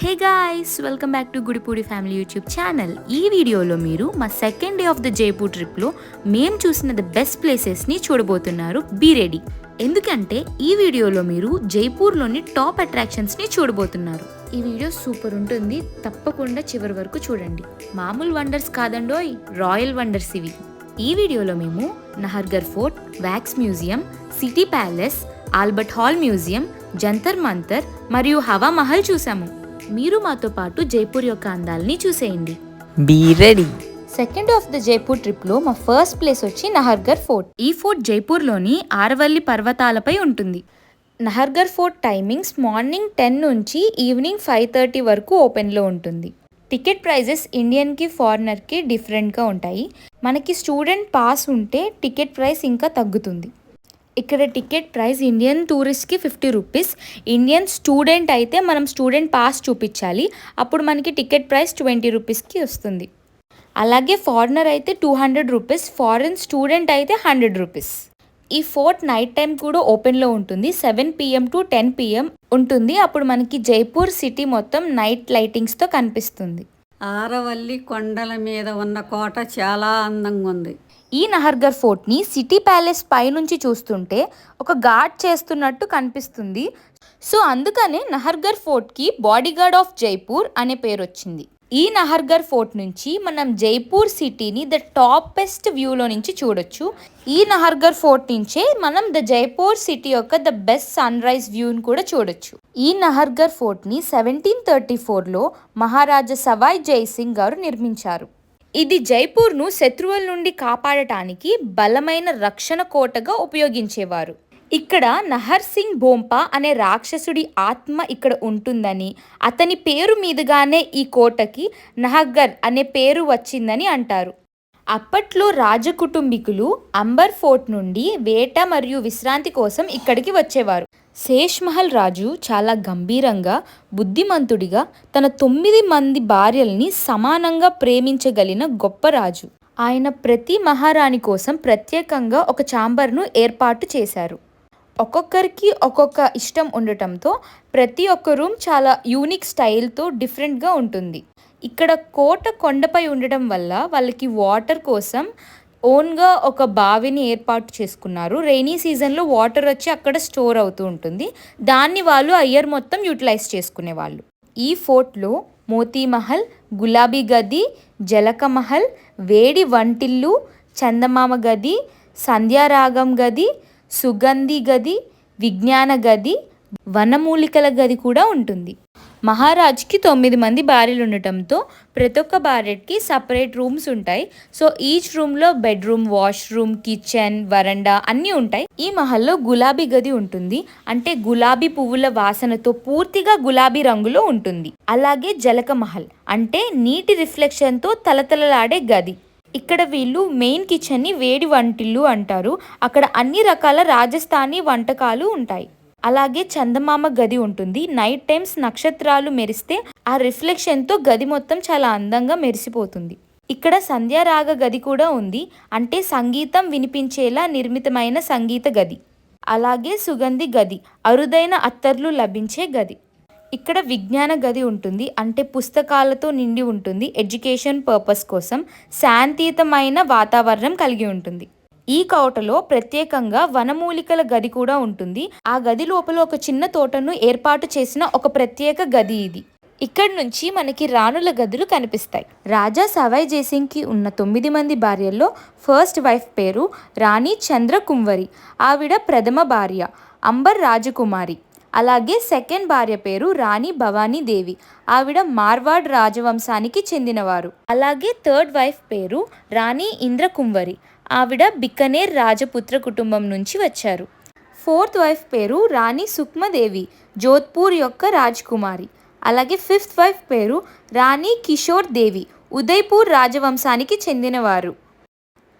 Hey guys welcome back to Gudipudi family YouTube channel ఈ వీడియోలో మీరు మా second day of the Jaipur ట్రిప్లో మేము చూసిన ద బెస్ట్ ప్లేసెస్ని చూడబోతున్నారు. బీ రెడీ ఎందుకంటే ఈ వీడియోలో మీరు జైపూర్లోని టాప్ అట్రాక్షన్స్ని చూడబోతున్నారు. ఈ వీడియో సూపర్ ఉంటుంది. తప్పకుండా చివరి వరకు చూడండి. మామూలు వండర్స్ కాదండోయ్ రాయల్ వండర్స్ ఇవి. ఈ వీడియోలో మేము Nahargarh fort wax museum city palace Albert hall museum Jantar Mantar మరియు హవా మహల్ చూసాము. మీరు మాతో పాటు జైపూర్ యొక్క అందాల్ని చూసేయండి. Be ready second of the Jaipur ట్రిప్లో మా ఫస్ట్ ప్లేస్ వచ్చి నహర్గర్ ఫోర్ట్. ఈ ఫోర్ట్ జైపూర్లోని ఆరవల్లి పర్వతాలపై ఉంటుంది. Nahargarh fort timings morning ten నుంచి ఈవినింగ్ ఫైవ్ థర్టీ వరకు ఓపెన్లో ఉంటుంది. టికెట్ ప్రైజెస్ ఇండియన్కి ఫారినర్కి డిఫరెంట్గా ఉంటాయి. మనకి స్టూడెంట్ పాస్ ఉంటే టికెట్ ప్రైస్ ఇంకా తగ్గుతుంది. ఇక్కడ టికెట్ ప్రైస్ ఇండియన్ టూరిస్ట్కి ఫిఫ్టీ రూపీస్ ఇండియన్ స్టూడెంట్ అయితే మనం స్టూడెంట్ పాస్ చూపించాలి. అప్పుడు మనకి టికెట్ ప్రైస్ ట్వంటీ రూపీస్కి వస్తుంది. అలాగే ఫారినర్ అయితే two hundred rupees foreign student అయితే హండ్రెడ్ రూపీస్ ఈ ఫోర్ట్ నైట్ టైం కూడా ఓపెన్లో ఉంటుంది. Seven PM to ten PM ఉంటుంది. అప్పుడు మనకి జైపూర్ సిటీ మొత్తం నైట్ లైటింగ్స్తో కనిపిస్తుంది. ఆరవల్లి కొండల మీద ఉన్న కోట చాలా అందంగా ఉంది. ఈ నహర్గర్ ఫోర్ట్ని సిటీ ప్యాలెస్ పైనుంచి చూస్తుంటే ఒక గార్డ్ చేస్తున్నట్టు కనిపిస్తుంది. సో అందుకనే నహర్గర్ ఫోర్ట్కి బాడీగార్డ్ ఆఫ్ జైపూర్ అనే పేరు వచ్చింది. ఈ నహర్గర్ ఫోర్ట్ నుంచి మనం జైపూర్ సిటీని ద టాపెస్ట్ వ్యూలో నుంచి చూడొచ్చు. ఈ నహర్గర్ ఫోర్ట్ నుంచే మనం ద జైపూర్ సిటీ యొక్క ద బెస్ట్ సన్ రైజ్ వ్యూని కూడా చూడొచ్చు. ఈ నహర్గర్ ఫోర్ట్ని సెవెంటీన్ థర్టీ ఫోర్లో మహారాజా సవాయ్ జైసింగ్ గారు నిర్మించారు. ఇది జైపూర్ను శత్రువుల నుండి కాపాడటానికి బలమైన రక్షణ కోటగా ఉపయోగించేవారు. ఇక్కడ నహర్ సింగ్ బోంపా అనే రాక్షసుడి ఆత్మ ఇక్కడ ఉంటుందని అతని పేరు మీదుగానే ఈ కోటకి నహగర్ అనే పేరు వచ్చిందని అంటారు. అప్పట్లో రాజకుటుంబీకులు అంబర్ ఫోర్ట్ నుండి వేట మరియు విశ్రాంతి కోసం ఇక్కడికి వచ్చేవారు. శేష్మహల్ రాజు చాలా గంభీరంగా బుద్ధిమంతుడిగా తన తొమ్మిది మంది భార్యల్ని సమానంగా ప్రేమించగలిగిన గొప్ప రాజు. ఆయన ప్రతి మహారాణి కోసం ప్రత్యేకంగా ఒక చాంబర్ను ఏర్పాటు చేశారు. ఒక్కొక్కరికి ఒక్కొక్క ఇష్టం ఉండటంతో ప్రతి ఒక్క రూమ్ చాలా యూనిక్ స్టైల్తో డిఫరెంట్గా ఉంటుంది. ఇక్కడ కోట కొండపై ఉండటం వల్ల వాళ్ళకి వాటర్ కోసం ఓన్గా ఒక బావిని ఏర్పాటు చేసుకున్నారు. రైనీ సీజన్లో వాటర్ వచ్చి అక్కడ స్టోర్ అవుతూ ఉంటుంది. దాన్ని వాళ్ళు అయ్యర్ మొత్తం యూటిలైజ్ చేసుకునేవాళ్ళు. ఈ ఫోర్ట్లో మోతీ మహల్ గులాబీ గది జలకమహల్ వేడి వంటిల్లు చందమామ గది సంధ్యారాగం గది సుగంధి గది విజ్ఞాన గది వనమూలికల గది కూడా ఉంటుంది. మహారాజ్కి తొమ్మిది మంది భార్యలు ఉండటంతో ప్రతి ఒక్క భార్యకి సపరేట్ రూమ్స్ ఉంటాయి. సో ఈచ్ రూమ్లో బెడ్రూమ్ వాష్రూమ్ కిచెన్ వరండా అన్నీ ఉంటాయి. ఈ మహల్లో గులాబీ గది ఉంటుంది. అంటే గులాబీ పువ్వుల వాసనతో పూర్తిగా గులాబీ రంగులో ఉంటుంది. అలాగే జలక మహల్ అంటే నీటి రిఫ్లెక్షన్తో తలతలలాడే గది. ఇక్కడ వీళ్ళు మెయిన్ కిచెన్ని వేడి వంటిల్లు అంటారు. అక్కడ అన్ని రకాల రాజస్థానీ వంటకాలు ఉంటాయి. అలాగే చందమామ గది ఉంటుంది. నైట్ టైమ్స్ నక్షత్రాలు మెరిస్తే ఆ రిఫ్లెక్షన్తో గది మొత్తం చాలా అందంగా మెరిసిపోతుంది. ఇక్కడ సంధ్యారాగ గది కూడా ఉంది. అంటే సంగీతం వినిపించేలా నిర్మితమైన సంగీత గది. అలాగే సుగంధి గది అరుదైన అత్తర్లు లభించే గది. ఇక్కడ విజ్ఞాన గది ఉంటుంది. అంటే పుస్తకాలతో నిండి ఉంటుంది. ఎడ్యుకేషన్ పర్పస్ కోసం శాంతియుతమైన వాతావరణం కలిగి ఉంటుంది. ఈ కోటలో ప్రత్యేకంగా వనమూలికల గది కూడా ఉంటుంది. ఆ గది లోపల ఒక చిన్న తోటను ఏర్పాటు చేసిన ఒక ప్రత్యేక గది ఇది. ఇక్కడి నుంచి మనకి రాణుల గదులు కనిపిస్తాయి. రాజా సవాయ్ జయసింగ్కి ఉన్న తొమ్మిది మంది భార్యల్లో ఫస్ట్ వైఫ్ పేరు రాణి చంద్ర కుంవరి ఆవిడ ప్రథమ భార్య అంబర్ రాజకుమారి. అలాగే సెకండ్ భార్య పేరు రాణి భవానీ దేవి ఆవిడ మార్వాడ్ రాజవంశానికి చెందినవారు. అలాగే థర్డ్ వైఫ్ పేరు రాణి ఇంద్రకుంవరి. ఆవిడ బికనేర్ రాజపుత్ర కుటుంబం నుంచి వచ్చారు. ఫోర్త్ వైఫ్ పేరు రాణి సుక్మదేవి జోధ్పూర్ యొక్క రాజకుమారి. అలాగే ఫిఫ్త్ వైఫ్ పేరు రాణి కిషోర్ దేవి ఉదయ్పూర్ రాజవంశానికి చెందినవారు.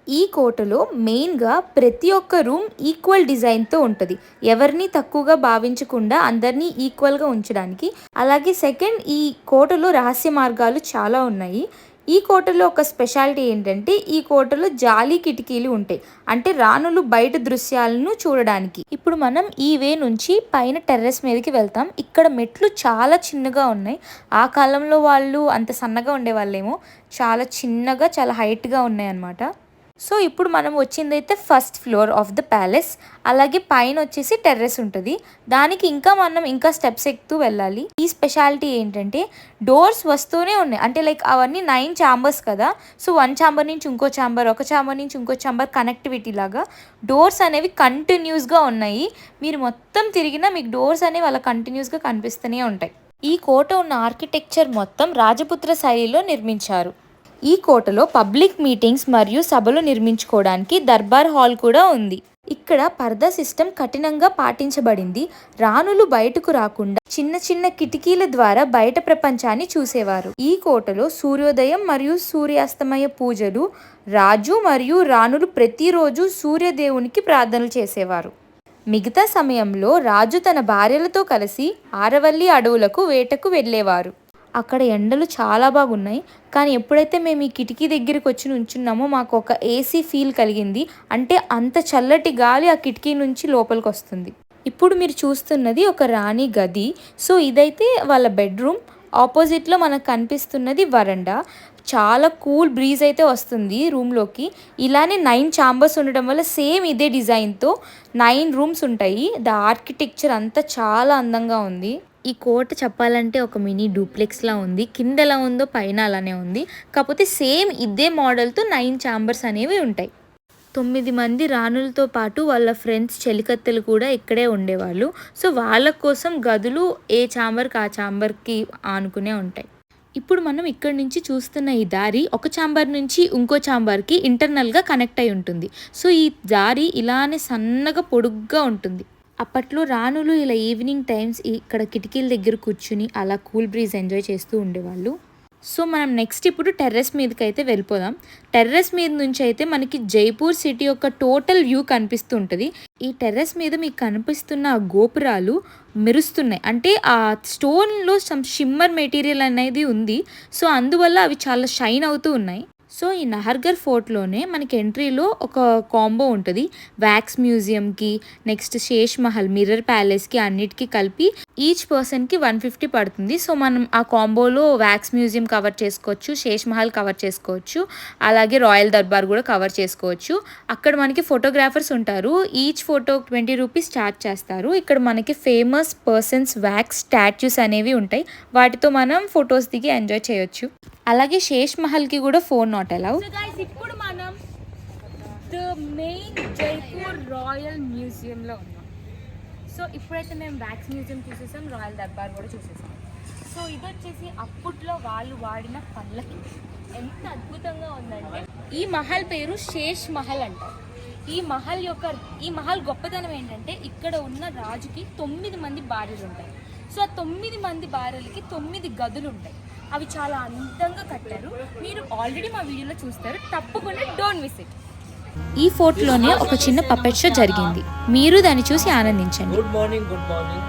ఈ కోటలో మెయిన్గా ప్రతి ఒక్క రూమ్ ఈక్వల్ డిజైన్తో ఉంటుంది. ఎవరిని తక్కువగా భావించకుండా అందరినీ ఈక్వల్గా ఉంచడానికి. అలాగే సెకండ్ ఈ కోటలో రహస్య మార్గాలు చాలా ఉన్నాయి. ఈ కోటలో ఒక స్పెషాలిటీ ఏంటంటే ఈ కోటలో జాలి కిటికీలు ఉంటాయి. అంటే రాణులు బయట దృశ్యాలను చూడడానికి. ఇప్పుడు మనం ఈ వే నుంచి పైన టెర్రస్ మీదకి వెళ్తాం. ఇక్కడ మెట్లు చాలా చిన్నగా ఉన్నాయి. ఆ కాలంలో వాళ్ళు అంత సన్నగా ఉండేవాళ్ళేమో. చాలా చిన్నగా చాలా హైట్గా ఉన్నాయి అన్నమాట సో ఇప్పుడు మనం వచ్చిందైతే first floor of the palace. అలాగే పైన వచ్చేసి టెర్రస్ ఉంటుంది. దానికి ఇంకా మనం ఇంకా స్టెప్స్ ఎక్కుతూ వెళ్ళాలి. ఈ స్పెషాలిటీ ఏంటంటే డోర్స్ వస్తూనే ఉన్నాయి. అంటే లైక్ అవన్నీ నైన్ ఛాంబర్స్ కదా. సో వన్ ఛాంబర్ నుంచి ఇంకో ఛాంబర్ ఒక ఛాంబర్ నుంచి ఇంకో ఛాంబర్ కనెక్టివిటీ లాగా డోర్స్ అనేవి కంటిన్యూస్గా ఉన్నాయి. మీరు మొత్తం తిరిగినా మీకు డోర్స్ అనేవి అలా కంటిన్యూస్గా కనిపిస్తూనే ఉంటాయి. ఈ కోట ఉన్న ఆర్కిటెక్చర్ మొత్తం రాజపుత్ర శైలిలో నిర్మించారు. ఈ కోటలో పబ్లిక్ మీటింగ్స్ మరియు సభలు నిర్మించుకోవడానికి దర్బార్ హాల్ కూడా ఉంది. ఇక్కడ పర్దా సిస్టమ్ కఠినంగా పాటించబడింది. రాణులు బయటకు రాకుండా చిన్న చిన్న కిటికీల ద్వారా బయట ప్రపంచాన్ని చూసేవారు. ఈ కోటలో సూర్యోదయం మరియు సూర్యాస్తమయ పూజలు రాజు మరియు రాణులు ప్రతిరోజు సూర్యదేవునికి ప్రార్థనలు చేసేవారు. మిగతా సమయంలో రాజు తన భార్యలతో కలిసి ఆరవల్లి అడవులకు వేటకు వెళ్ళేవారు. అక్కడ ఎండలు చాలా బాగున్నాయి. కానీ ఎప్పుడైతే మేము ఈ కిటికీ దగ్గరికి వచ్చి నుంచున్నామో మాకు ఒక ఏసీ ఫీల్ కలిగింది. అంటే అంత చల్లటి గాలి ఆ కిటికీ నుంచి లోపలికి వస్తుంది. ఇప్పుడు మీరు చూస్తున్నది ఒక రాణి గది. సో ఇదైతే వాళ్ళ బెడ్రూమ్. ఆపోజిట్లో మనకు కనిపిస్తున్నది వరండా. చాలా కూల్ బ్రీజ్ అయితే వస్తుంది రూమ్లోకి. ఇలానే నైన్ ఛాంబర్స్ ఉండడం వల్ల సేమ్ ఇదే డిజైన్తో నైన్ రూమ్స్ ఉంటాయి. ద ఆర్కిటెక్చర్ అంతా చాలా అందంగా ఉంది. ఈ కోట చెప్పాలంటే ఒక మినీ డూప్లెక్స్లా ఉంది. కింద ఎలా ఉందో పైన అలానే ఉంది. కాకపోతే సేమ్ ఇదే మోడల్తో నైన్ ఛాంబర్స్ అనేవి ఉంటాయి. తొమ్మిది మంది రాణులతో పాటు వాళ్ళ ఫ్రెండ్స్ చెలికత్తెలు కూడా ఇక్కడే ఉండేవాళ్ళు. సో వాళ్ళ కోసం గదులు ఏ ఛాంబర్కి ఆ ఛాంబర్కి ఆనుకునే ఉంటాయి. ఇప్పుడు మనం ఇక్కడ నుంచి చూస్తున్న ఈ దారి ఒక ఛాంబర్ నుంచి ఇంకో ఛాంబర్కి ఇంటర్నల్గా కనెక్ట్ అయి ఉంటుంది. సో ఈ దారి ఇలానే సన్నగా పొడుగ్గా ఉంటుంది. అప్పట్లో రాణులు ఇలా ఈవినింగ్ టైమ్స్ ఇక్కడ కిటికీల దగ్గర కూర్చుని అలా కూల్ బ్రీజ్ ఎంజాయ్ చేస్తూ ఉండేవాళ్ళు. సో మనం నెక్స్ట్ ఇప్పుడు టెర్రస్ మీదకి అయితే వెళ్ళిపోదాం. టెర్రస్ మీద నుంచి అయితే మనకి జైపూర్ సిటీ యొక్క టోటల్ వ్యూ కనిపిస్తూ ఉంటుంది. ఈ టెర్రస్ మీద మీకు కనిపిస్తున్న గోపురాలు మెరుస్తున్నాయి. అంటే ఆ స్టోన్లో సమ్ షిమ్మర్ మెటీరియల్ అనేది ఉంది. సో అందువల్ల అవి చాలా షైన్ అవుతూ ఉన్నాయి. సో ఈ నహర్గర్ ఫోర్ట్లోనే మనకి ఎంట్రీలో ఒక కాంబో ఉంటుంది. వ్యాక్స్ మ్యూజియంకి నెక్స్ట్ శేష్ మహల్ మిర్రర్ ప్యాలెస్కి అన్నిటికీ కలిపి ఈచ్ పర్సన్కి వన్ ఫిఫ్టీ పడుతుంది. సో మనం ఆ కాంబోలో వ్యాక్స్ మ్యూజియం కవర్ చేసుకోవచ్చు శేష్ మహల్ కవర్ చేసుకోవచ్చు అలాగే రాయల్ దర్బార్ కూడా కవర్ చేసుకోవచ్చు. అక్కడ మనకి ఫోటోగ్రాఫర్స్ ఉంటారు. Each photo twenty rupees charge చేస్తారు. ఇక్కడ మనకి ఫేమస్ పర్సన్స్ వ్యాక్స్ స్టాచ్యూస్ అనేవి ఉంటాయి. వాటితో మనం ఫొటోస్ దిగి ఎంజాయ్ చేయొచ్చు. అలాగే శేష్ మహల్కి కూడా ఫోన్ నాట్ అలౌ గైస్ ఇప్పుడు మనం ద మెయిన్ జైపూర్ రాయల్ మ్యూజియంలో ఉన్నాం. సో ఇప్పుడైతే మేము వ్యాక్స్ మ్యూజియం చూసేసాం రాయల్ దర్బార్ కూడా చూసేసాం. సో ఇది వచ్చేసి అప్పట్లో వాళ్ళు వాడిన పళ్ళకి ఎంత అద్భుతంగా ఉందంటే ఈ మహల్ పేరు శేష్ మహల్ అంటారు ఈ మహల్ యొక్క ఈ మహల్ గొప్పతనం ఏంటంటే ఇక్కడ ఉన్న రాజుకి తొమ్మిది మంది భార్యలు ఉంటాయి. సో ఆ తొమ్మిది మంది భార్యలకి తొమ్మిది గదులు ఉంటాయి. అవి చాలా అందంగా కట్టారు. మీరు ఆల్రెడీ మా వీడియోలో చూస్తారు. తప్పకుండా డోంట్ మిస్ ఇట్ ఈ ఫోర్ట్లోనే ఒక చిన్న పప్పెట్ షో జరిగింది. మీరు దాన్ని చూసి ఆనందించండి. Good morning good morning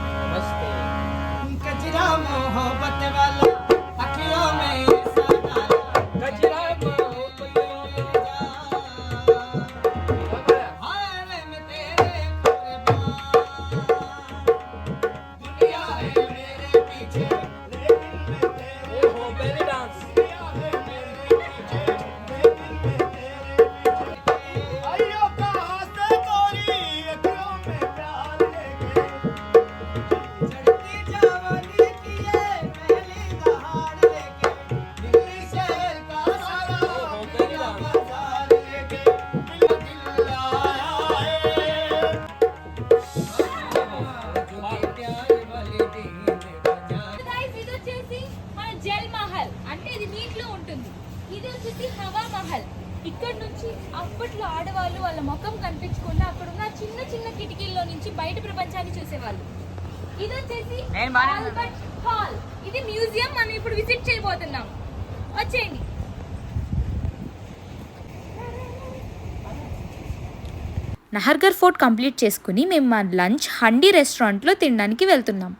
Nahargarh fort complete చేసుకుని మేము మా లంచ్ హండీ రెస్టారెంట్లో తినడానికి వెళ్తున్నాం.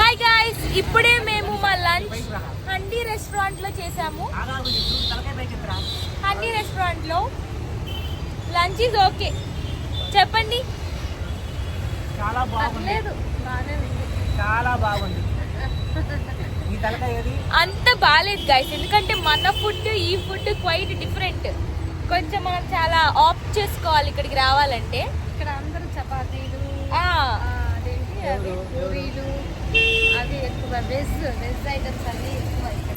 హాయ్ గాయ్స్ ఇప్పుడే మేము మా లంచ్ హండీ రెస్టారెంట్లో చేసాము. హండీ రెస్టారెంట్లో లంచ్ ఈజ్ ఓకే చెప్పండి. చాలా బాగుంది. చాలా బాగుంది. ఈ తలకాయ ఏది? అంత బాగాలేదు గైస్ ఎందుకంటే మన ఫుడ్ ఈ ఫుడ్ క్వైట్ డిఫరెంట్ కొంచెం మనం చాలా ఆప్ట్ చేసుకోవాలి ఇక్కడికి రావాలంటే. ఇక్కడ అందరూ చపాతీలు ఆ, అదేంటి అవి పూరీలు అవి ఎక్కువ వెజ్ వెజ్ ఐటమ్స్ అన్ని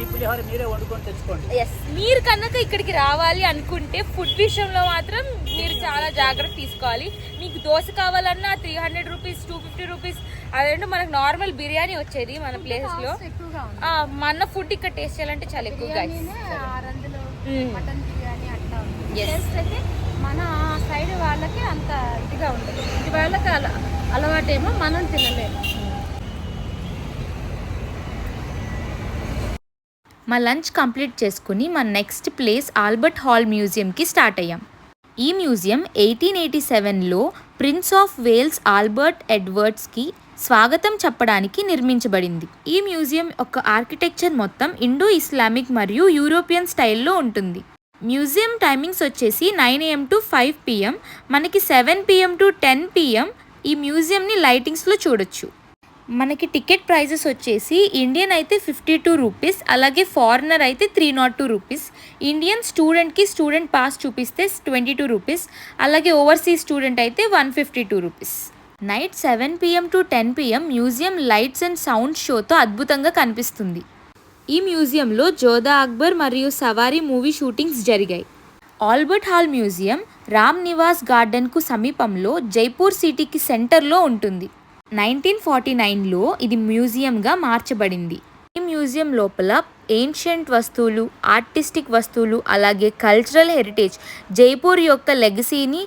పులిహోర మీరే వండుకొని తెచ్చుకోండి. Yes. మీరు కనుక ఇక్కడికి రావాలి అనుకుంటే ఫుడ్ విషయంలో మాత్రం మీరు చాలా జాగ్రత్త తీసుకోవాలి. మీకు దోశ కావాలన్నా three hundred rupees two fifty rupees అదేంటో మనకు నార్మల్ బిర్యానీ వచ్చేది మన ప్లేస్లో. ఎక్కువగా మన ఫుడ్ ఇక్కడ టేస్ట్ చేయాలంటే చాలా ఎక్కువ అయితే మన సైడ్ వాళ్ళకి అంత ఇదిగా ఉండదు ఇది వాళ్ళకి అల అలవాటేమో మనం తినలేము. మా లంచ్ కంప్లీట్ చేసుకుని మా నెక్స్ట్ ప్లేస్ ఆల్బర్ట్ హాల్ మ్యూజియంకి స్టార్ట్ అయ్యాం. ఈ మ్యూజియం ఎయిటీన్ ఎయిటీ సెవెన్లో ప్రిన్స్ ఆఫ్ వేల్స్ ఆల్బర్ట్ ఎడ్వర్డ్స్కి స్వాగతం చెప్పడానికి నిర్మించబడింది. ఈ మ్యూజియం యొక్క ఆర్కిటెక్చర్ మొత్తం ఇండో ఇస్లామిక్ మరియు యూరోపియన్ స్టైల్లో ఉంటుంది. మ్యూజియం టైమింగ్స్ వచ్చేసి nine AM to five PM. మనకి seven PM to ten PM. ఈ మ్యూజియంని లైటింగ్స్లో చూడొచ్చు. మనకి టికెట్ ప్రైజెస్ వచ్చేసి ఇండియన్ అయితే ఫిఫ్టీ టూ రూపీస్ అలాగే ఫారినర్ అయితే three nought two rupees. Indian స్టూడెంట్కి స్టూడెంట్ పాస్ చూపిస్తే ట్వంటీ టూ రూపీస్ అలాగే ఓవర్సీస్ స్టూడెంట్ అయితే one fifty two rupees. Night seven PM to ten PM museum lights and sound షోతో అద్భుతంగా కనిపిస్తుంది. ఈ మ్యూజియంలో జోధా అక్బర్ మరియు సవారీ మూవీ షూటింగ్స్ జరిగాయి. Albert hall museum Ram Niwas గార్డెన్కు సమీపంలో జైపూర్ సిటీకి సెంటర్లో ఉంటుంది. నైన్టీన్ ఫార్టీ నైన్లో ఇది మ్యూజియంగా మార్చబడింది. ఈ మ్యూజియం లోపల ఏన్షియంట్ వస్తువులు ఆర్టిస్టిక్ వస్తువులు అలాగే కల్చరల్ హెరిటేజ్ జైపూర్ యొక్క లెగసీని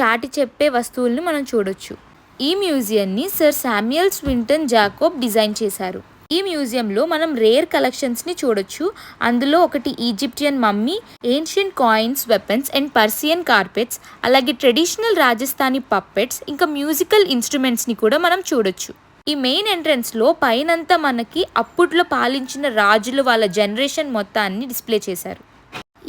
చాటి చెప్పే వస్తువులను మనం చూడొచ్చు. ఈ మ్యూజియంని sir Samuel Swinton Jacob design చేశారు. ఈ మ్యూజియంలో మనం రేర్ కలెక్షన్స్ని చూడొచ్చు. అందులో ఒకటి Egyptian mummy ancient coins weapons and Persian carpets అలాగే ట్రెడిషనల్ రాజస్థానీ పప్పెట్స్ ఇంకా మ్యూజికల్ ఇన్స్ట్రుమెంట్స్ని కూడా మనం చూడొచ్చు. ఈ మెయిన్ ఎంట్రన్స్లో పైనంతా మనకి అప్పట్లో పాలించిన రాజులు వాళ్ళ జనరేషన్ మొత్తాన్ని డిస్ప్లే చేశారు.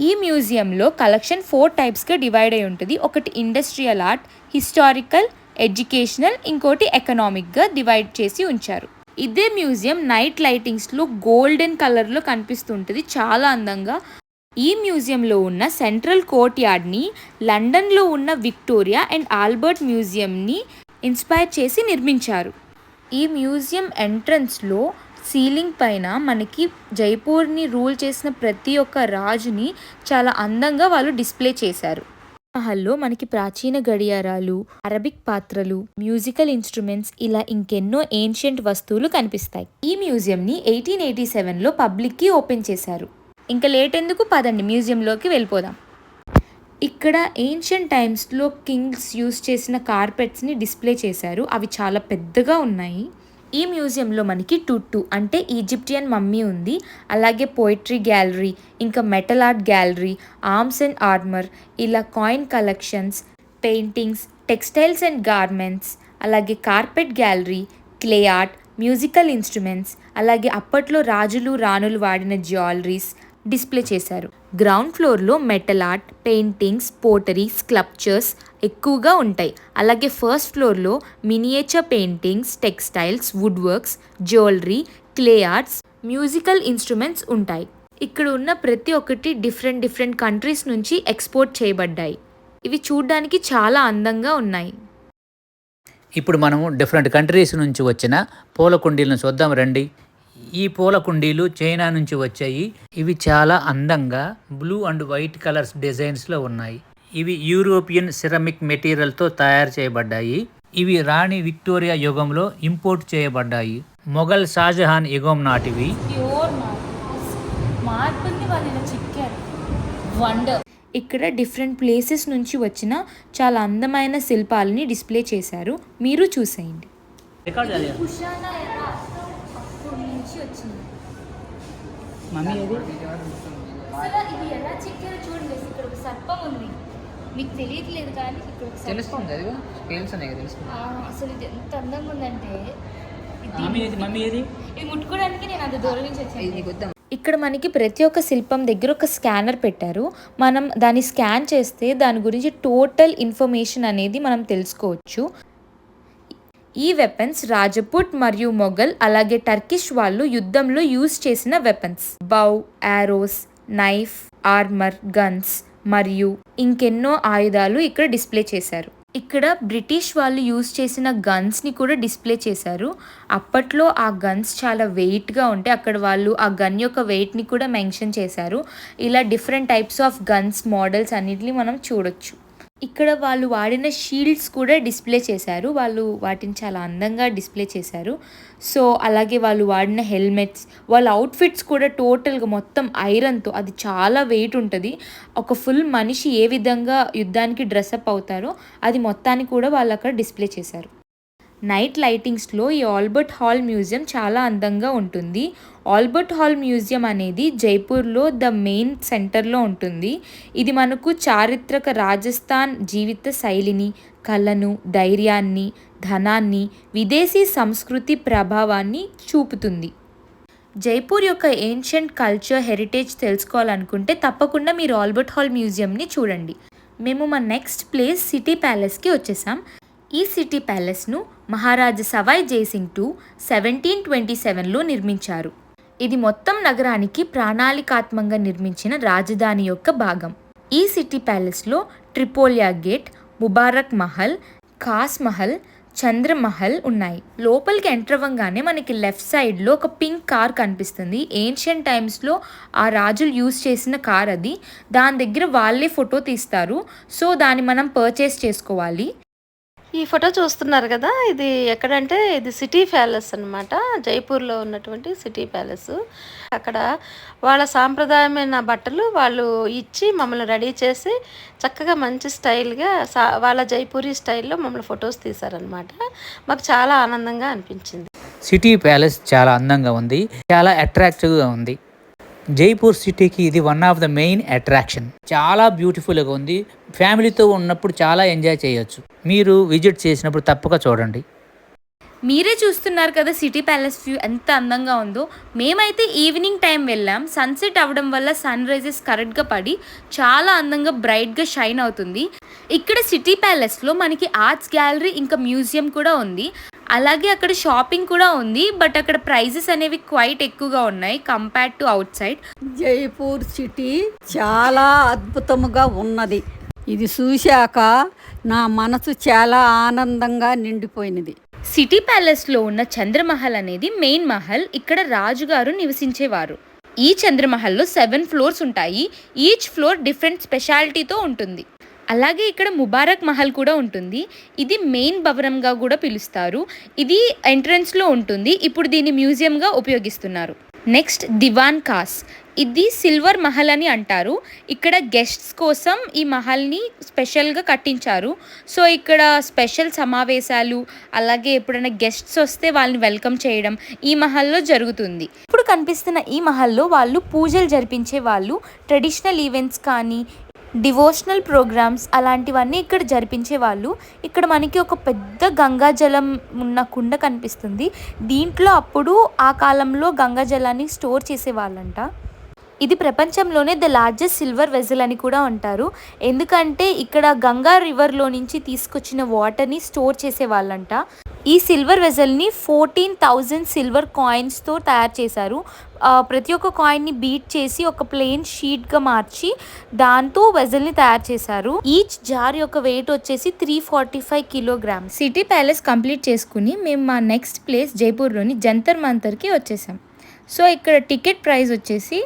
ఈ మ్యూజియంలో కలెక్షన్ ఫోర్ టైప్స్గా డివైడ్ అయి ఉంటుంది. ఒకటి ఇండస్ట్రియల్ ఆర్ట్ హిస్టారికల్ ఎడ్యుకేషనల్ ఇంకోటి ఎకనామిక్గా డివైడ్ చేసి ఉంచారు. ఇదే మ్యూజియం నైట్ లైటింగ్స్లో గోల్డెన్ కలర్లో కనిపిస్తుంటుంది చాలా అందంగా. ఈ మ్యూజియంలో ఉన్న సెంట్రల్ కోర్ట్ యార్డ్ని లండన్లో ఉన్న విక్టోరియా అండ్ ఆల్బర్ట్ మ్యూజియంని ఇన్స్పైర్ చేసి నిర్మించారు. ఈ మ్యూజియం ఎంట్రన్స్లో సీలింగ్ పైన మనకి జైపూర్ని రూల్ చేసిన ప్రతి ఒక్క రాజుని చాలా అందంగా వాళ్ళు డిస్ప్లే చేశారు. మహల్లో మనకి ప్రాచీన గడియారాలు అరబిక్ పాత్రలు మ్యూజికల్ ఇన్స్ట్రుమెంట్స్ ఇలా ఇంకెన్నో ఏన్షియంట్ వస్తువులు కనిపిస్తాయి. ఈ మ్యూజియంని ఎయిటీన్ ఎయిటీ సెవెన్లో పబ్లిక్కి ఓపెన్ చేశారు. ఇంకా లేట్ ఎందుకు? పదండి మ్యూజియంలోకి వెళ్ళిపోదాం. ఇక్కడ ఏన్షియంట్ టైమ్స్లో కింగ్స్ యూస్ చేసిన కార్పెట్స్ని డిస్ప్లే చేశారు. అవి చాలా పెద్దగా ఉన్నాయి. ఈ మ్యూజియంలో మనకి టుట్టు అంటే ఈజిప్టియన్ మమ్మీ ఉంది. అలాగే పోయిట్రీ గ్యాలరీ ఇంకా metal art gallery arms and armour ఇలా coin collections paintings textiles and garments అలాగే carpet gallery clay art musical instruments అలాగే అప్పట్లో రాజులు రాణులు వాడిన జ్యువెలరీస్ డిస్ప్లే చేశారు. గ్రౌండ్ ఫ్లోర్లో metal art paintings pottery sculptures ఎక్కువగా ఉంటాయి. అలాగే ఫస్ట్ ఫ్లోర్లో miniature paintings textiles wood works jewellery clay arts musical instruments ఉంటాయి. ఇక్కడ ఉన్న ప్రతి ఒక్కటి డిఫరెంట్ డిఫరెంట్ కంట్రీస్ నుంచి ఎక్స్పోర్ట్ చేయబడ్డాయి. ఇవి చూడ్డానికి చాలా అందంగా ఉన్నాయి. ఇప్పుడు మనము డిఫరెంట్ కంట్రీస్ నుంచి వచ్చిన పూల కుండీలను చూద్దాం రండి. ఈ పూల కుండీలు చైనా నుంచి వచ్చాయి. ఇవి చాలా అందంగా బ్లూ అండ్ వైట్ కలర్స్ డిజైన్స్లో ఉన్నాయి. ఇవి యూరోపియన్ సిరమిక్ మెటీరియల్తో తయారు చేయబడ్డాయి. ఇవి రాణి విక్టోరియా యుగంలో ఇంపోర్ట్ చేయబడ్డాయి. మొఘల్ షాజహాన్ యుగం నాటివి. ఇక్కడ డిఫరెంట్ ప్లేసెస్ నుంచి వచ్చిన చాలా అందమైన శిల్పాలని డిస్ప్లే చేశారు. మీరు చూసేయండి. నుంచి వచ్చింది. మమ్మీ అసలు ఇది ఎలా చెక్కారో చూడండి ఇక్కడ ఒక సర్పం ఉంది. మీకు తెలియట్లేదు కానీ ఇక్కడ ఒక సర్పం తెలుస్తుంది అది స్కేల్స్ అనేవి తెలుస్తుంది. ఆ, అసలు ఇది ఎంత అందంగా ఉందంటే ఇది మమ్మీ ఏది? మమ్మీ ఏది? ఇది ముట్టుకోవడానికి నేను అంత దూరం నుంచి వచ్చాను. ఇక్కడ మనకి ప్రతి ఒక్క శిల్పం దగ్గర ఒక స్కానర్ పెట్టారు. మనం దాన్ని స్కాన్ చేస్తే దాని గురించి టోటల్ ఇన్ఫర్మేషన్ అనేది మనం తెలుసుకోవచ్చు. ఈ వెపన్స్ రాజపుట్ మరియు మొఘల్ అలాగే టర్కిష్ వాళ్ళు యుద్ధంలో యూజ్ చేసిన weapons bow arrows knife armour guns మరియు ఇంకెన్నో ఆయుధాలు ఇక్కడ డిస్ప్లే చేశారు. ఇక్కడ బ్రిటిష్ వాళ్ళు యూజ్ చేసిన గన్స్ని కూడా డిస్ప్లే చేశారు. అప్పట్లో ఆ గన్స్ చాలా వెయిట్గా ఉంటే అక్కడ వాళ్ళు ఆ గన్ యొక్క వెయిట్ని కూడా మెన్షన్ చేశారు. ఇలా different types of guns models అన్నిటిని మనం చూడొచ్చు. ఇక్కడ వాళ్ళు వాడిన షీల్డ్స్ కూడా డిస్ప్లే చేశారు. వాళ్ళు వాటిని చాలా అందంగా డిస్ప్లే చేశారు. సో అలాగే వాళ్ళు వాడిన హెల్మెట్స్ వాళ్ళ అవుట్ఫిట్స్ కూడా టోటల్గా మొత్తం ఐరన్తో అది చాలా వెయిట్ ఉంటుంది. ఒక ఫుల్ మనిషి ఏ విధంగా యుద్ధానికి డ్రెస్అప్ అవుతారో అది మొత్తాన్ని కూడా వాళ్ళు అక్కడ డిస్ప్లే చేశారు. నైట్ లైటింగ్స్లో ఈ ఆల్బర్ట్ హాల్ మ్యూజియం చాలా అందంగా ఉంటుంది. ఆల్బర్ట్ హాల్ మ్యూజియం అనేది జైపూర్లో ద మెయిన్ సెంటర్లో ఉంటుంది. ఇది మనకు చారిత్రక రాజస్థాన్ జీవిత శైలిని కళను ధైర్యాన్ని ధనాన్ని విదేశీ సంస్కృతి ప్రభావాన్ని చూపుతుంది. జైపూర్ యొక్క ఏన్షియంట్ కల్చర్ హెరిటేజ్ తెలుసుకోవాలనుకుంటే తప్పకుండా మీరు ఆల్బర్ట్ హాల్ మ్యూజియంని చూడండి. మేము మా నెక్స్ట్ ప్లేస్ సిటీ ప్యాలెస్కి వచ్చేసాం. ఈ city ప్యాలెస్ను Maharaja Sawai Jai Singh two seventeen twenty సెవెన్లో నిర్మించారు. ఇది మొత్తం నగరానికి ప్రణాళికాత్మకంగా నిర్మించిన రాజధాని యొక్క భాగం. ఈ సిటీ ప్యాలెస్లో ట్రిపోలియా గేట్ ముబారక్ మహల్ ఖాస్ మహల్ చంద్రమహల్ ఉన్నాయి. లోపలికి ఎంటర్ అవ్వగానే మనకి లెఫ్ట్ సైడ్లో ఒక పింక్ కార్ కనిపిస్తుంది. ఏన్షియన్ టైమ్స్లో ఆ రాజులు యూజ్ చేసిన కార్ అది. దాని దగ్గర వాళ్ళే ఫోటో తీస్తారు. సో దాన్ని మనం పర్చేస్ చేసుకోవాలి. ఈ ఫోటో చూస్తున్నారు కదా ఇది ఎక్కడంటే ఇది సిటీ ప్యాలెస్ అన్నమాట. జైపూర్లో ఉన్నటువంటి సిటీ ప్యాలెస్. అక్కడ వాళ్ళ సాంప్రదాయమైన బట్టలు వాళ్ళు ఇచ్చి మమ్మల్ని రెడీ చేసి చక్కగా మంచి స్టైల్గా సా వాళ్ళ జైపూరి స్టైల్లో మమ్మల్ని ఫొటోస్ తీశారనమాట మాకు చాలా ఆనందంగా అనిపించింది. సిటీ ప్యాలెస్ చాలా అందంగా ఉంది చాలా అట్రాక్టివ్గా ఉంది. జైపూర్ సిటీకి ఇది one of the main attraction చాలా బ్యూటిఫుల్గా ఉంది. ఫ్యామిలీతో ఉన్నప్పుడు చాలా ఎంజాయ్ చేయొచ్చు. మీరు విజిట్ చేసినప్పుడు తప్పక చూడండి. మీరే చూస్తున్నారు కదా సిటీ ప్యాలెస్ వ్యూ ఎంత అందంగా ఉందో. మేమైతే ఈవినింగ్ టైం వెళ్ళాం. సన్సెట్ అవ్వడం వల్ల సన్ రైజెస్ కరెక్ట్గా పడి చాలా అందంగా బ్రైట్గా షైన్ అవుతుంది. ఇక్కడ సిటీ ప్యాలెస్లో మనకి ఆర్ట్స్ గ్యాలరీ ఇంకా మ్యూజియం కూడా ఉంది. అలాగే అక్కడ షాపింగ్ కూడా ఉంది. బట్ అక్కడ ప్రైజెస్ అనేవి క్వైట్ ఎక్కువగా ఉన్నాయి compared to outside. Jaipur city చాలా అద్భుతముగా ఉన్నది. ఇది చూశాక నా మనసు చాలా ఆనందంగా నిండిపోయినది. సిటీ ప్యాలెస్లో ఉన్న చంద్రమహల్ అనేది మెయిన్ మహల్. ఇక్కడ రాజుగారు నివసించేవారు. ఈ చంద్రమహల్లో సెవెన్ ఫ్లోర్స్ ఉంటాయి. ఈచ్ ఫ్లోర్ డిఫరెంట్ స్పెషాలిటీతో ఉంటుంది. అలాగే ఇక్కడ ముబారక్ మహల్ కూడా ఉంటుంది. ఇది మెయిన్ భవనంగా కూడా పిలుస్తారు. ఇది ఎంట్రన్స్లో ఉంటుంది. ఇప్పుడు దీన్ని మ్యూజియంగా ఉపయోగిస్తున్నారు. నెక్స్ట్ దివాన్ కాస్. ఇది సిల్వర్ మహల్ అని అంటారు. ఇక్కడ గెస్ట్స్ కోసం ఈ మహల్ని స్పెషల్గా కట్టించారు. సో ఇక్కడ స్పెషల్ సమావేశాలు అలాగే ఎప్పుడైనా గెస్ట్స్ వస్తే వాళ్ళని వెల్కమ్ చేయడం ఈ మహల్లో జరుగుతుంది. ఇప్పుడు కనిపిస్తున్న ఈ మహల్లో వాళ్ళు పూజలు జరిపించే వాళ్ళు ట్రెడిషనల్ ఈవెంట్స్ కానీ డివోషనల్ ప్రోగ్రామ్స్ అలాంటివన్నీ ఇక్కడ జరిపించే వాళ్ళు. ఇక్కడ మనకి ఒక పెద్ద గంగా జలం ఉన్న కుండ కనిపిస్తుంది. దీంట్లో అప్పుడు ఆ కాలంలో గంగా జలాన్ని స్టోర్ చేసేవాళ్ళంట. ఇది ప్రపంచంలోనే ద లార్జెస్ట్ సిల్వర్ వెజల్ అని కూడా అంటారు. ఎందుకంటే ఇక్కడ గంగా రివర్లో నుంచి తీసుకొచ్చిన వాటర్ని స్టోర్ చేసేవాళ్ళంట ఈ సిల్వర్ వెజల్ని ఫోర్టీన్ థౌజండ్ సిల్వర్ కాయిన్స్తో తయారు చేశారు. ప్రతి ఒక్క కాయిన్ని బీట్ చేసి ఒక ప్లెయిన్ షీట్గా మార్చి దాంతో వెజల్ని తయారు చేశారు. ఈచ్ జార్ యొక్క వెయిట్ వచ్చేసి three forty five kilogram city palace complete చేసుకుని మేము మా నెక్స్ట్ ప్లేస్ జైపూర్లోని జంతర్ మంతర్కి వచ్చేసాం. సో ఇక్కడ టికెట్ ప్రైస్ వచ్చేసి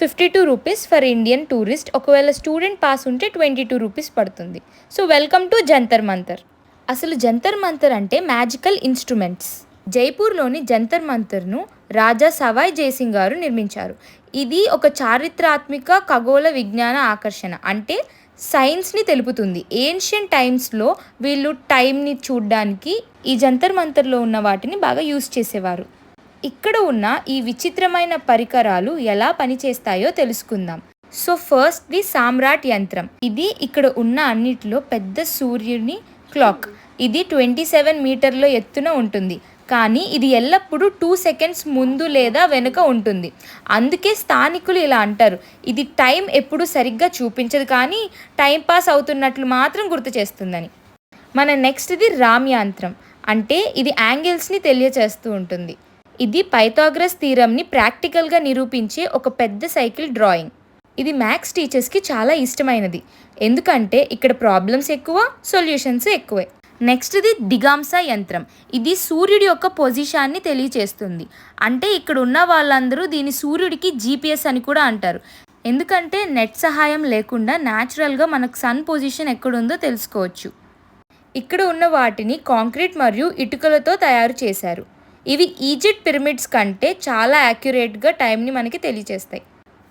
fifty two rupees for Indian tourist ఒకవేళ స్టూడెంట్ పాస్ ఉంటే ట్వంటీ టూ రూపీస్ పడుతుంది. So welcome to Jantar Mantar అసలు జంతర్ మంతర్ అంటే మ్యాజికల్ ఇన్స్ట్రుమెంట్స్ జైపూర్లోని జంతర్ మంతర్ను రాజా సవాయ్ జయసింగ్ గారు నిర్మించారు. ఇది ఒక చారిత్రాత్మక ఖగోళ విజ్ఞాన ఆకర్షణ. అంటే సైన్స్ని తెలుపుతుంది. ఏన్షియన్ టైమ్స్లో వీళ్ళు టైంని చూడడానికి ఈ జంతర్ మంతర్లో ఉన్న వాటిని బాగా యూస్ చేసేవారు. ఇక్కడ ఉన్న ఈ విచిత్రమైన పరికరాలు ఎలా పనిచేస్తాయో తెలుసుకుందాం. సో ఫస్ట్ ది సామ్రాట్ యంత్రం. ఇది ఇక్కడ ఉన్న అన్నిటిలో పెద్ద సూర్యుని క్లాక్. ఇది ట్వంటీ సెవెన్ మీటర్ల ఎత్తున ఉంటుంది. కానీ ఇది ఎల్లప్పుడూ టూ సెకండ్స్ ముందు లేదా వెనుక ఉంటుంది. అందుకే స్థానికులు ఇలా అంటారు. ఇది టైం ఎప్పుడు సరిగ్గా చూపించదు కానీ టైం పాస్ అవుతున్నట్లు మాత్రం గుర్తు చేస్తుందని. మన నెక్స్ట్ది రామ్యాంత్రం అంటే ఇది యాంగిల్స్ని తెలియచేస్తూ ఉంటుంది. ఇది పైథాగ్రస్ థీరంని ప్రాక్టికల్గా నిరూపించే ఒక పెద్ద సైకిల్ డ్రాయింగ్. ఇది మ్యాథ్స్ టీచర్స్కి చాలా ఇష్టమైనది. ఎందుకంటే ఇక్కడ ప్రాబ్లమ్స్ ఎక్కువ సొల్యూషన్స్ ఎక్కువే. నెక్స్ట్ది దిగాంస యంత్రం. ఇది సూర్యుడి యొక్క పొజిషన్ని తెలియచేస్తుంది. అంటే ఇక్కడ ఉన్న వాళ్ళందరూ దీని సూర్యుడికి జీపీఎస్ అని కూడా అంటారు. ఎందుకంటే నెట్ సహాయం లేకుండా న్యాచురల్గా మనకు సన్ పొజిషన్ ఎక్కడుందో తెలుసుకోవచ్చు. ఇక్కడ ఉన్న వాటిని కాంక్రీట్ మరియు ఇటుకలతో తయారు చేశారు. ఇవి ఈజిప్ట్ పిరమిడ్స్ కంటే చాలా యాక్యురేట్గా టైంని మనకి తెలియచేస్తాయి.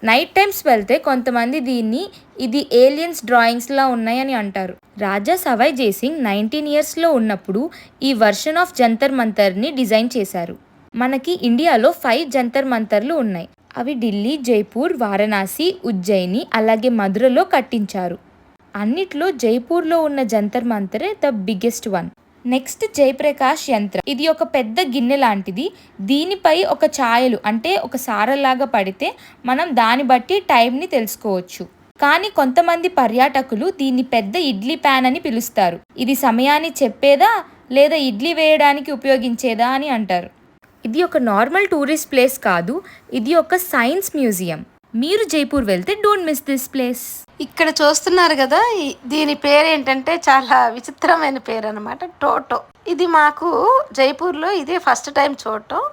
నైట్ టైమ్స్ వెళ్తే కొంతమంది దీన్ని ఇది ఏలియన్స్ డ్రాయింగ్స్లా ఉన్నాయని అంటారు. రాజా సవాయ్ జైసింగ్ నైన్టీన్ ఇయర్స్లో ఉన్నప్పుడు ఈ వర్షన్ ఆఫ్ జంతర్ మంతర్ని డిజైన్ చేశారు. మనకి ఇండియాలో ఫైవ్ జంతర్ మంతర్లు ఉన్నాయి. అవి ఢిల్లీ జైపూర్ వారణాసి ఉజ్జయిని అలాగే మధురలో కట్టించారు. అన్నిట్లో జైపూర్లో ఉన్న Jantar మంతరే the biggest one. Next Jayaprakash యంత్రం. ఇది ఒక పెద్ద గిన్నె లాంటిది. దీనిపై ఒక ఛాయలు అంటే ఒక సారలాగా పడితే మనం దాన్ని బట్టి టైంని తెలుసుకోవచ్చు. కానీ కొంతమంది పర్యాటకులు దీన్ని పెద్ద ఇడ్లీ ప్యాన్ అని పిలుస్తారు. ఇది సమయాన్ని చెప్పేదా లేదా ఇడ్లీ వేయడానికి ఉపయోగించేదా అని అంటారు. ఇది ఒక నార్మల్ టూరిస్ట్ ప్లేస్ కాదు. ఇది ఒక సైన్స్ మ్యూజియం. మీరు జైపూర్ వెళ్తే డోంట్ మిస్ దిస్ ప్లేస్. ఇక్కడ చూస్తున్నారు కదా దీని పేరు ఏంటంటే చాలా విచిత్రమైన పేరు అనమాట టోటో. ఇది మాకు జైపూర్లో ఇదే ఫస్ట్ టైం చూడటం.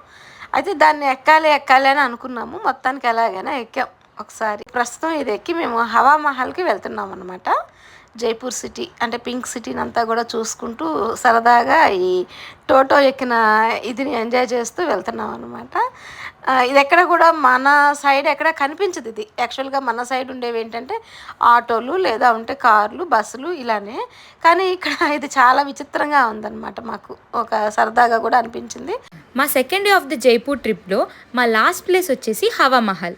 అయితే దాన్ని ఎక్కాలి ఎక్కాలి అని అనుకున్నాము. మొత్తానికి ఎలాగైనా ఎక్కాం ఒకసారి. ప్రస్తుతం ఇది ఎక్కి మేము హవా మహల్కి వెళ్తున్నాం అనమాట జైపూర్ సిటీ అంటే పింక్ సిటీని అంతా కూడా చూసుకుంటూ సరదాగా ఈ టోటో ఎక్కిన ఇదిని ఎంజాయ్ చేస్తూ వెళ్తున్నాం అనమాట ఇది ఎక్కడ కూడా మన సైడ్ ఎక్కడ కనిపించదు ఇది. యాక్చువల్గా మన సైడ్ ఉండేవి ఏంటంటే ఆటోలు లేదా ఉంటే కార్లు బస్సులు ఇలానే. కానీ ఇక్కడ ఇది చాలా విచిత్రంగా ఉందన్నమాట మాకు. ఒక సరదాగా కూడా అనిపించింది. మా second day of the Jaipur ట్రిప్లో మా లాస్ట్ ప్లేస్ వచ్చేసి హవామహల్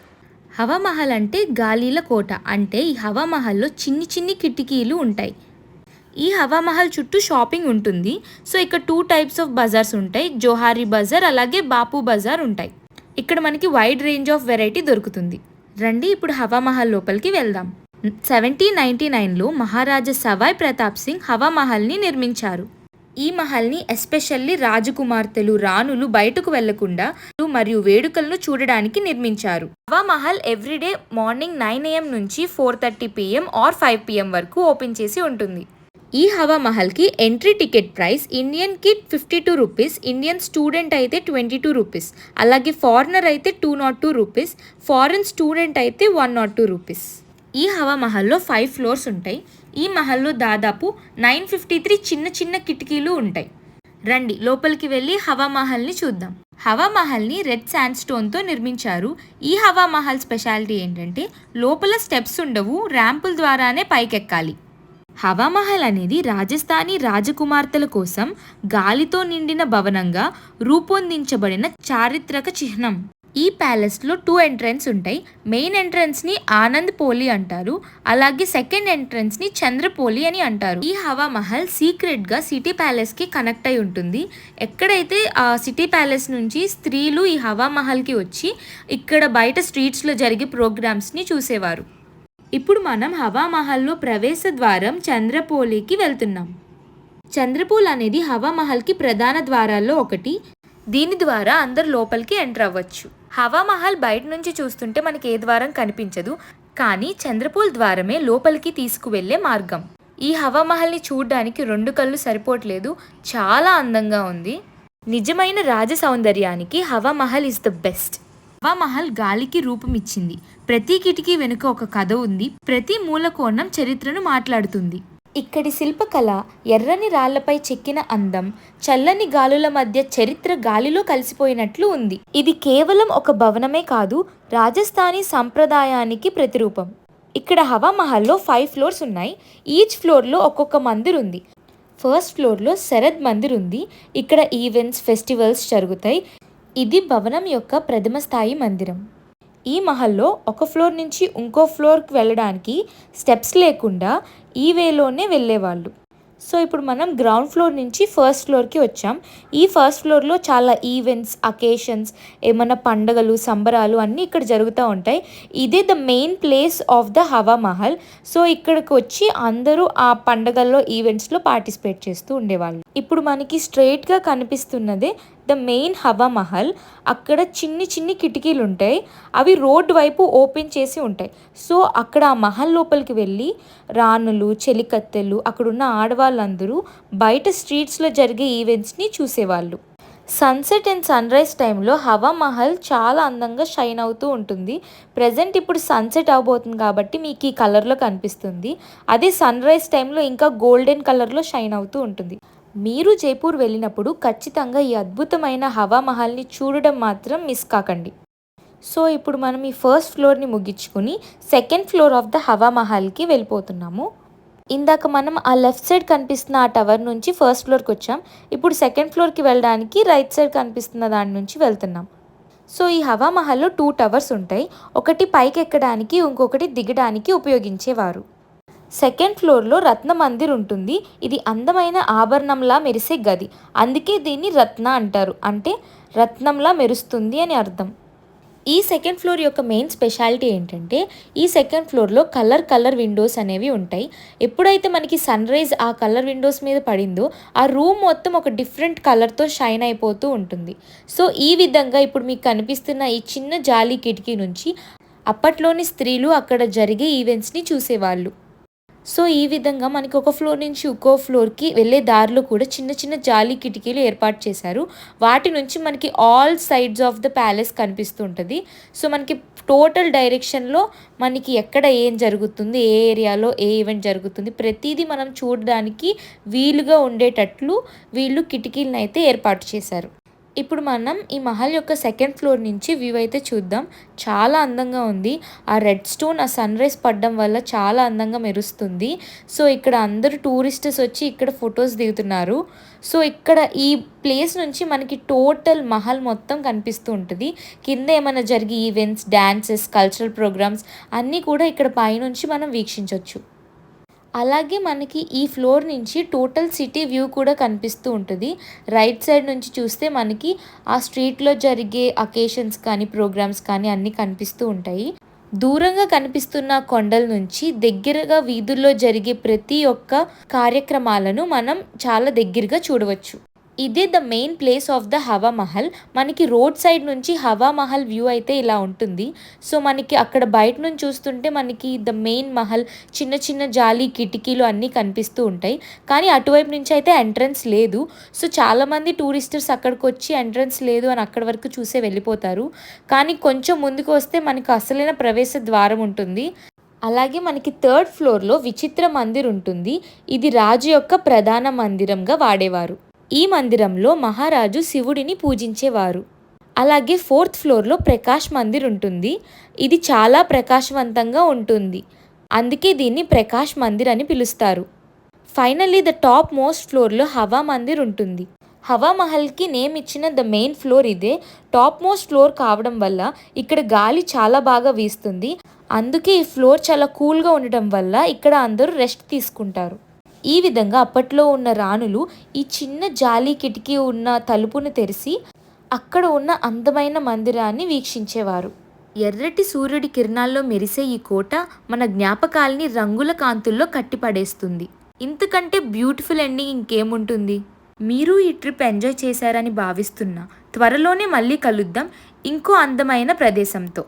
హవామహల్ అంటే గాలీల కోట. అంటే ఈ హవామహల్లో చిన్ని చిన్ని కిటికీలు ఉంటాయి. ఈ హవామహల్ చుట్టూ షాపింగ్ ఉంటుంది. సో ఇక్కడ టూ టైప్స్ ఆఫ్ బజార్స్ ఉంటాయి. జోహారీ బజార్ అలాగే బాపు బజార్ ఉంటాయి. ఇక్కడ మనకి వైడ్ రేంజ్ ఆఫ్ వెరైటీ దొరుకుతుంది. రండి ఇప్పుడు హవామహల్ లోపలికి వెళ్దాం. సెవెంటీన్ నైన్టీ నైన్లో మహారాజా సవాయ్ ప్రతాప్ సింగ్ హవామహల్ని నిర్మించారు. ఈ మహల్ని ఎస్పెషల్లీ రాజకుమార్తెలు రాణులు బయటకు వెళ్ళకుండా మరియు వేడుకలను చూడడానికి నిర్మించారు. Hawa Mahal everyday morning nine AM నుంచి four thirty PM or five PM వరకు ఓపెన్ చేసి ఉంటుంది. ఈ హవా మహల్కి entry ticket price Indian kit fifty two rupees Indian student అయితే ట్వంటీ టూ రూపీస్ అలాగే ఫారినర్ అయితే two nought two rupees foreign student అయితే వన్ నాట్ టూ రూపీస్. ఈ హవా మహల్లో ఫైవ్ ఫ్లోర్స్ ఉంటాయి. ఈ మహల్లో దాదాపు నైన్ ఫిఫ్టీ త్రీ చిన్న చిన్న కిటికీలు ఉంటాయి. రండి లోపలికి వెళ్ళి హవా మహల్ని చూద్దాం. హవా మహల్ని రెడ్ శాండ్ స్టోన్తో నిర్మించారు. ఈ హవా మహల్ స్పెషాలిటీ ఏంటంటే లోపల స్టెప్స్ ఉండవు ర్యాంపుల ద్వారానే పైకెక్కాలి. హవామహల్ అనేది రాజస్థానీ రాజకుమార్తెల కోసం గాలితో నిండిన భవనంగా రూపొందించబడిన చారిత్రక చిహ్నం. ఈ ప్యాలెస్లో టూ ఎంట్రన్స్ ఉంటాయి. మెయిన్ ఎంట్రన్స్ని ఆనంద్ పోలి అంటారు. అలాగే సెకండ్ ఎంట్రన్స్ని చంద్రపోలి అని అంటారు. ఈ హవా మహల్ సీక్రెట్గా సిటీ ప్యాలెస్కి కనెక్ట్ అయి ఉంటుంది. ఎక్కడైతే ఆ సిటీ ప్యాలెస్ నుంచి స్త్రీలు ఈ హవా మహల్కి వచ్చి ఇక్కడ బయట స్ట్రీట్స్లో జరిగే ప్రోగ్రామ్స్ని చూసేవారు. ఇప్పుడు మనం హవామహల్లో ప్రవేశ ద్వారం చంద్రపోలికి వెళ్తున్నాం. చంద్రపూల్ అనేది హవామహల్కి ప్రధాన ద్వారాల్లో ఒకటి. దీని ద్వారా అందరు లోపలికి ఎంటర్ అవ్వచ్చు. హవామహల్ బయట నుంచి చూస్తుంటే మనకి ఏ ద్వారం కనిపించదు. కానీ చంద్రపూల్ ద్వారమే లోపలికి తీసుకువెళ్ళే మార్గం. ఈ హవామహల్ని చూడ్డానికి చూడడానికి రెండు కళ్ళు సరిపోవట్లేదు. చాలా అందంగా ఉంది. నిజమైన రాజ సౌందర్యానికి Hawa Mahal is the best Hawa Mahal గాలికి రూపం ఇచ్చింది ప్రతి కిటికీ వెనుక ఒక కథ ఉంది. ప్రతి మూల కోణం చరిత్రను మాట్లాడుతుంది. ఇక్కడి శిల్పకళ ఎర్రని రాళ్ళపై చెక్కిన అందం చల్లని గాలుల మధ్య చరిత్ర గాలిలో కలిసిపోయినట్లు ఉంది. ఇది కేవలం ఒక భవనమే కాదు రాజస్థానీ సంప్రదాయానికి ప్రతిరూపం. ఇక్కడ హవామహల్లో ఫైవ్ ఫ్లోర్స్ ఉన్నాయి. ఈచ్ ఫ్లోర్లో ఒక్కొక్క మందిర్ ఉంది. ఫస్ట్ ఫ్లోర్లో శరద్ మందిర్ ఉంది. ఇక్కడ ఈవెంట్స్ ఫెస్టివల్స్ జరుగుతాయి. ఇది భవనం యొక్క ప్రథమ స్థాయి మందిరం. ఈ మహల్లో ఒక ఫ్లోర్ నుంచి ఇంకో ఫ్లోర్కి వెళ్ళడానికి స్టెప్స్ లేకుండా ఈ వేలోనే వెళ్ళేవాళ్ళు. సో ఇప్పుడు మనం గ్రౌండ్ ఫ్లోర్ నుంచి ఫస్ట్ ఫ్లోర్కి వచ్చాం. ఈ ఫస్ట్ ఫ్లోర్లో చాలా ఈవెంట్స్ అకేషన్స్ ఏమైనా పండగలు సంబరాలు అన్నీ ఇక్కడ జరుగుతూ ఉంటాయి. ఇదే the main place of the Hawa Mahal. So ఇక్కడికి వచ్చి అందరూ ఆ పండగల్లో ఈవెంట్స్లో పార్టిసిపేట్ చేస్తూ ఉండేవాళ్ళు. ఇప్పుడు మనకి స్ట్రైట్గా కనిపిస్తున్నదే ద మెయిన్ హవా మహల్ అక్కడ చిన్ని చిన్ని కిటికీలు ఉంటాయి. అవి రోడ్ వైపు ఓపెన్ చేసి ఉంటాయి. సో అక్కడ ఆ మహల్ లోపలికి వెళ్ళి రాణులు చెలికత్తెలు అక్కడున్న ఆడవాళ్ళందరూ బయట స్ట్రీట్స్లో జరిగే ఈవెంట్స్ని చూసేవాళ్ళు. సన్సెట్ అండ్ సన్ రైజ్ టైంలో హవా మహల్ చాలా అందంగా షైన్ అవుతూ ఉంటుంది. ప్రజెంట్ ఇప్పుడు సన్సెట్ అవబోతుంది కాబట్టి మీకు ఈ కలర్లో కనిపిస్తుంది. అదే సన్ రైజ్ టైంలో ఇంకా గోల్డెన్ కలర్లో షైన్ అవుతూ ఉంటుంది. మీరు జైపూర్ వెళ్ళినప్పుడు ఖచ్చితంగా ఈ అద్భుతమైన హవా మహల్ని చూడడం మాత్రం మిస్ కాకండి. సో ఇప్పుడు మనం ఈ ఫస్ట్ ఫ్లోర్ని ముగించుకుని సెకండ్ ఫ్లోర్ ఆఫ్ ద హవా మహల్కి వెళ్ళిపోతున్నాము. ఇందాక మనం ఆ లెఫ్ట్ సైడ్ కనిపిస్తున్న ఆ టవర్ నుంచి ఫస్ట్ ఫ్లోర్కి వచ్చాం. ఇప్పుడు సెకండ్ ఫ్లోర్కి వెళ్ళడానికి రైట్ సైడ్ కనిపిస్తున్న దాని నుంచి వెళ్తున్నాం. సో ఈ హవా మహల్లో టూ టవర్స్ ఉంటాయి. ఒకటి పైకి ఎక్కడానికి ఇంకొకటి దిగడానికి ఉపయోగించేవారు. సెకండ్ ఫ్లోర్లో రత్న మందిర్ ఉంటుంది. ఇది అందమైన ఆభరణంలా మెరిసే గది. అందుకే దీన్ని రత్న అంటారు. అంటే రత్నంలా మెరుస్తుంది అని అర్థం. ఈ సెకండ్ ఫ్లోర్ యొక్క మెయిన్ స్పెషాలిటీ ఏంటంటే ఈ సెకండ్ ఫ్లోర్లో కలర్ కలర్ విండోస్ అనేవి ఉంటాయి. ఎప్పుడైతే మనకి సన్ రైజ్ ఆ కలర్ విండోస్ మీద పడిందో ఆ రూమ్ మొత్తం ఒక డిఫరెంట్ కలర్తో షైన్ అయిపోతూ ఉంటుంది. సో ఈ విధంగా ఇప్పుడు మీకు కనిపిస్తున్న ఈ చిన్న జాలీ కిటికీ నుంచి అప్పట్లోని స్త్రీలు అక్కడ జరిగే ఈవెంట్స్ని చూసేవాళ్ళు. సో ఈ విధంగా మనకి ఒక ఫ్లోర్ నుంచి ఇంకో ఫ్లోర్కి వెళ్ళే దారిలో కూడా చిన్న చిన్న జాలి కిటికీలు ఏర్పాటు చేశారు. వాటి నుంచి మనకి all sides of the palace కనిపిస్తుంటుంది. సో మనకి టోటల్ డైరెక్షన్లో మనకి ఎక్కడ ఏం జరుగుతుంది ఏ ఏరియాలో ఏ ఈవెంట్ జరుగుతుంది ప్రతిదీ మనం చూడడానికి వీలుగా ఉండేటట్లు వీళ్ళు కిటికీలను అయితే ఏర్పాటు చేశారు. ఇప్పుడు మనం ఈ మహల్ యొక్క సెకండ్ ఫ్లోర్ నుంచి వ్యూ అయితే చూద్దాం. చాలా అందంగా ఉంది. ఆ రెడ్ స్టోన్ ఆ సన్ రైజ్ పడడం వల్ల చాలా అందంగా మెరుస్తుంది. సో ఇక్కడ అందరూ టూరిస్టర్స్ వచ్చి ఇక్కడ ఫొటోస్ దిగుతున్నారు. సో ఇక్కడ ఈ ప్లేస్ నుంచి మనకి టోటల్ మహల్ మొత్తం కనిపిస్తూ ఉంటుంది. కింద ఏమైనా జరిగే ఈవెంట్స్ డ్యాన్సెస్ కల్చరల్ ప్రోగ్రామ్స్ అన్నీ కూడా ఇక్కడ పైనుంచి మనం వీక్షించవచ్చు అలాగే మనకి ఈ ఫ్లోర్ నుంచి టోటల్ సిటీ వ్యూ కూడా కనిపిస్తూ ఉంటుంది. రైట్ సైడ్ నుంచి చూస్తే మనకి ఆ స్ట్రీట్లో జరిగే అకేషన్స్ కానీ ప్రోగ్రామ్స్ కానీ అన్నీ కనిపిస్తూ ఉంటాయి. దూరంగా కనిపిస్తున్న కొండల నుంచి దగ్గరగా వీధుల్లో జరిగే ప్రతి ఒక్క కార్యక్రమాలను మనం చాలా దగ్గరగా చూడవచ్చు. ఇదే the main place of the Hawa Mahal. మనకి రోడ్ సైడ్ నుంచి హవా మహల్ వ్యూ అయితే ఇలా ఉంటుంది. సో మనకి అక్కడ బయట నుంచి చూస్తుంటే మనకి ద మెయిన్ మహల్ చిన్న చిన్న జాలి కిటికీలు అన్నీ కనిపిస్తూ ఉంటాయి. కానీ అటువైపు నుంచి అయితే ఎంట్రన్స్ లేదు. సో చాలామంది టూరిస్టర్స్ అక్కడికి వచ్చి ఎంట్రన్స్ లేదు అని అక్కడి వరకు చూసే వెళ్ళిపోతారు. కానీ కొంచెం ముందుకు వస్తే మనకు అసలైన ప్రవేశ ద్వారం ఉంటుంది. అలాగే మనకి థర్డ్ ఫ్లోర్లో విచిత్ర మందిర్ ఉంటుంది. ఇది రాజు యొక్క ప్రధాన మందిరంగా వాడేవారు. ఈ మందిరంలో మహారాజు శివుడిని పూజించేవారు. అలాగే ఫోర్త్ ఫ్లోర్లో ప్రకాష్ మందిర్ ఉంటుంది. ఇది చాలా ప్రకాశవంతంగా ఉంటుంది. అందుకే దీన్ని ప్రకాష్ మందిర్ అని పిలుస్తారు. ఫైనల్లీ ద టాప్ మోస్ట్ ఫ్లోర్లో హవా మందిర్ ఉంటుంది. హవా మహల్కి నేమ్ ఇచ్చిన ద మెయిన్ ఫ్లోర్ ఇదే. టాప్ మోస్ట్ ఫ్లోర్ కావడం వల్ల ఇక్కడ గాలి చాలా బాగా వీస్తుంది. అందుకే ఈ ఫ్లోర్ చాలా కూల్గా ఉండటం వల్ల ఇక్కడ అందరూ రెస్ట్ తీసుకుంటారు. ఈ విధంగా అప్పట్లో ఉన్న రాణులు ఈ చిన్న జాలి కిటికీ ఉన్న తలుపును తెరిచి అక్కడ ఉన్న అందమైన మందిరాన్ని వీక్షించేవారు. ఎర్రటి సూర్యుడి కిరణాల్లో మెరిసే ఈ కోట మన జ్ఞాపకాల్ని రంగుల కాంతుల్లో కట్టిపడేస్తుంది. ఇంతకంటే బ్యూటిఫుల్ ఎండింగ్ ఇంకేముంటుంది? మీరు ఈ ట్రిప్ ఎంజాయ్ చేశారని భావిస్తున్నా. త్వరలోనే మళ్ళీ కలుద్దాం. ఇంకో అందమైన ప్రదేశంతో.